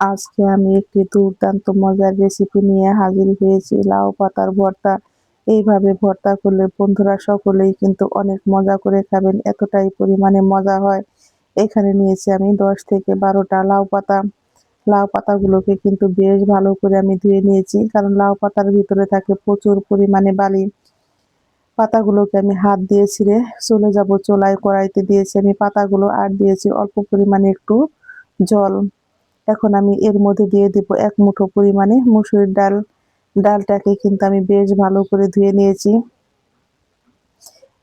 আজকে আমি একটি দুর্দান্ত মজার রেসিপি নিয়ে হাজির হয়েছি, লাউ পাতার ভর্তা। এইভাবে ভর্তা করলে বন্ধুরা সকলেই কিন্তু অনেক মজা করে খাবেন, এতটাই পরিমাণে মজা হয়। এখানে নিয়েছি আমি দশ থেকে বারোটা লাউ পাতা। লাউ পাতাগুলোকে কিন্তু বেশ ভালো করে আমি ধুয়ে নিয়েছি, কারণ লাউ পাতার ভিতরে থাকে প্রচুর পরিমাণে বালি। পাতাগুলোকে আমি হাত দিয়ে ছিঁড়ে চলে যাব চোলায় কড়াইতে, দিয়েছি আমি পাতাগুলো আর দিয়েছি অল্প পরিমাণে একটু জল। এখন আমি এর মধ্যে দিয়ে দেব এক মুঠো পরিমাণে মুসুরির ডাল। ডালটাকে কিন্তু আমি বেশ ভালো করে ধুয়ে নিয়েছি।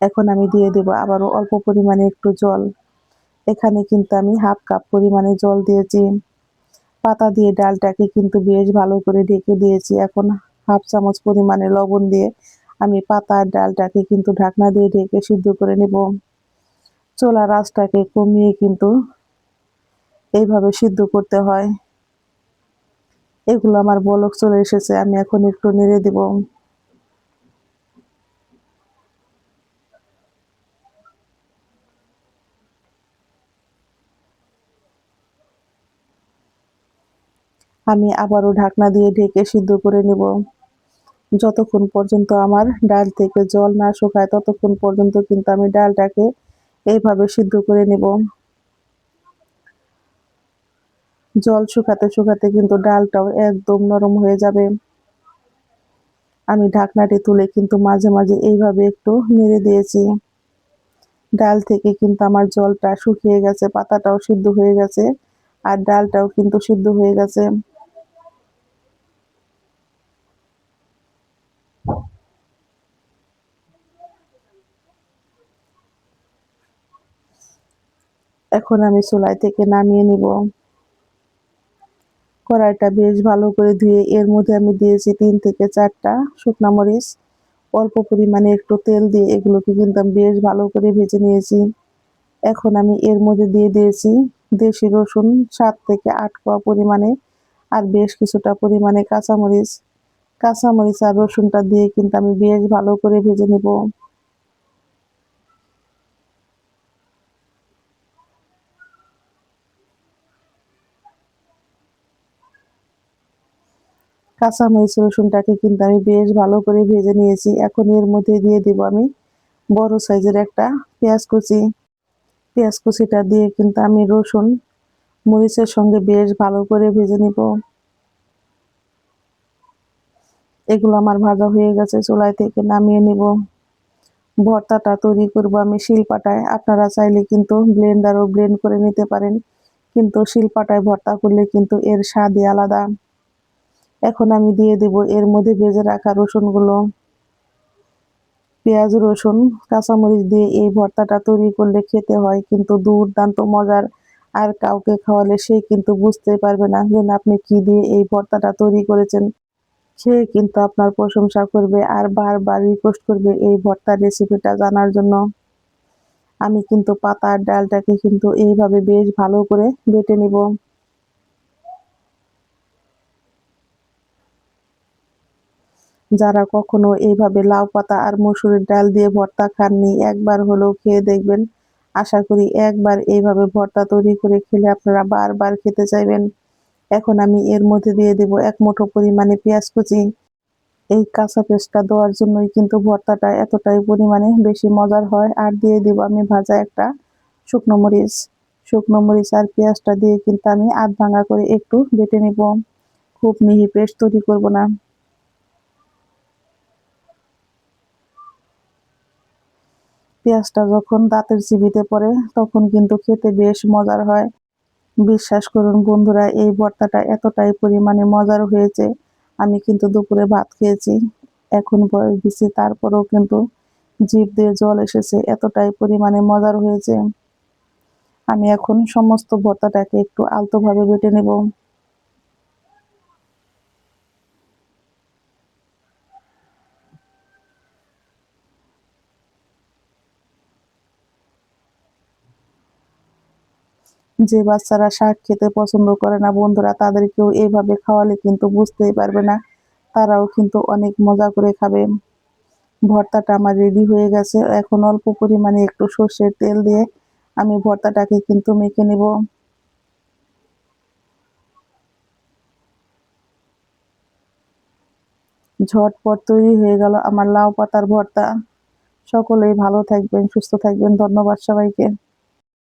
এখন আমি দিয়ে দেব আবারও অল্প পরিমাণে একটু জল। এখানে কিন্তু আমি হাফ কাপ পরিমাণে জল দিয়েছি। পাতা দিয়ে ডালটাকে কিন্তু বেশ ভালো করে ঢেকে দিয়েছি। এখন হাফ চামচ পরিমাণে লবণ দিয়ে আমি পাতা আর ডালটাকে কিন্তু ঢাকনা দিয়ে ঢেকে সিদ্ধ করে নেব। চোলা রাসটাকে কমিয়ে কিন্তু এইভাবে সিদ্ধ করতে হয়। এগুলো আমার বলক চলে এসেছে, আমি এখন একটু নেড়ে দিব। আমি আবারও ঢাকনা দিয়ে ঢেকে সিদ্ধ করে নেব। যতক্ষণ পর্যন্ত আমার ডাল থেকে জল না শুকায়, ততক্ষণ পর্যন্ত কিন্তু আমি ডালটাকে এইভাবে সিদ্ধ করে নেব। জল শুকাতে শুকাতে কিন্তু ডালটাও একদম নরম হয়ে যাবে। আমি ঢাকনাটি তুলে কিন্তু মাঝে মাঝে এইভাবে একটু নেড়ে দিয়েছি। ডাল থেকে কিন্তু আমার জলটা শুকিয়ে গেছে, পাতাটাও সিদ্ধ হয়ে গেছে আর ডালটাও কিন্তু সিদ্ধ হয়ে গেছে। এখন আমি চুলাই থেকে নামিয়ে নিব। কড়াইটা বেশ ভালো করে ধুয়ে এর মধ্যে আমি দিয়েছি তিন থেকে চারটা শুকনো মরিচ। অল্প পরিমাণে একটু তেল দিয়ে এগুলোকে কিন্তু আমি বেশ ভালো করে ভেজে নিয়েছি। এখন আমি এর মধ্যে দিয়ে দিয়েছি দেশি রসুন সাত থেকে আট কোয়া পরিমাণে আর বেশ কিছুটা পরিমাণে কাঁচামরিচ। কাঁচামরিচ আর রসুনটা দিয়ে কিন্তু আমি বেশ ভালো করে ভেজে নেব। কাঁচামরিচ রসুনটাকে কিন্তু আমি বেশ ভালো করে ভেজে নিয়েছি। এখন এর মধ্যে দিয়ে দিব আমি বড় সাইজের একটা পেঁয়াজ কুচি। পেঁয়াজ কুচিটা দিয়ে কিন্তু আমি রসুন মরিচের সঙ্গে বেশ ভালো করে ভেজে নিব। এগুলো আমার ভাজা হয়ে গেছে চুলাই থেকে নামিয়ে নিব। ভর্তাটা তৈরি করব আমি শিলপাটায়। আপনারা চাইলে কিন্তু ব্লেন্ডারও ব্লেন্ড করে নিতে পারেন, কিন্তু শিলপাটায় ভর্তা করলে কিন্তু এর স্বাদই আলাদা। এখন আমি দিয়ে দেব এর মধ্যে ভেজে রাখা রসুনগুলো। পেঁয়াজ, রসুন, কাঁচামরিচ দিয়ে এই ভর্তাটা তৈরি করলে খেতে হয়, কিন্তু দুর্দান্ত মজার। আর কাউকে খাওয়ালে সে কিন্তু বুঝতে পারবে না যে আপনি কি দিয়ে এই ভর্তাটা তৈরি করেছেন। সে কিন্তু আপনার প্রশংসা করবে আর বারবার রিকোয়েস্ট করবে এই ভর্তার রেসিপিটা জানার জন্য। আমি কিন্তু পাতার ডালটাকে কিন্তু এইভাবে বেশ ভালো করে বেটে নিব। যারা কখনো এইভাবে লাউ পাতা আর মসুরের ডাল দিয়ে ভর্তা খাননি, একবার হলেও খেয়ে দেখবেন। আশা করি একবার এইভাবে ভর্তা তৈরি করে খেলে আপনারা বারবার খেতে চাইবেন। এখন আমি এর মধ্যে দিয়ে দেব এক মুঠো পরিমাণে পেঁয়াজ কুচি। এই কাঁচা পেঁয়াজটা দেওয়ার জন্যই কিন্তু ভর্তাটা এতটাই পরিমাণে বেশি মজার হয়। আর দিয়ে দেব আমি ভাজা একটা শুকনো মরিচ। শুকনো মরিচ আর পেঁয়াজটা দিয়ে কিন্তু আমি আধ ভাঙা করে একটু বেটে নেব। খুব মিহি পেস্ট তৈরি করব না। পেঁয়াজটা যখন দাঁতের চিবিতে পড়ে, তখন কিন্তু খেতে বেশ মজার হয়। বিশ্বাস করুন বন্ধুরা, এই ভর্তাটা এতটাই পরিমাণে মজার হয়েছে। আমি কিন্তু দুপুরে ভাত খেয়েছি, এখন বয়স দিচ্ছি, তারপরেও কিন্তু জিভ দিয়ে জল এসেছে, এতটাই পরিমাণে মজার হয়েছে। আমি এখন সমস্ত ভর্তাটাকে একটু আলতোভাবে বেটে নেব। যে বাচ্চারা শাক খেতে পছন্দ করে না, বন্ধুরা তাদেরকেও এইভাবে খাওয়ালে কিন্তু বুঝতেই পারবে না। তারাও কিন্তু অনেক মজা করে খাবে। ভর্তাটা আমার রেডি হয়ে গেছে। এখন অল্প পরিমাণে একটু সর্ষের তেল দিয়ে আমি ভর্তাটাকে কিন্তু মেখে নেব। ঝটপট তৈরি হয়ে গেল আমার লাউ পাতার ভর্তা। সকলেই ভালো থাকবেন, সুস্থ থাকবেন। ধন্যবাদ সবাইকে।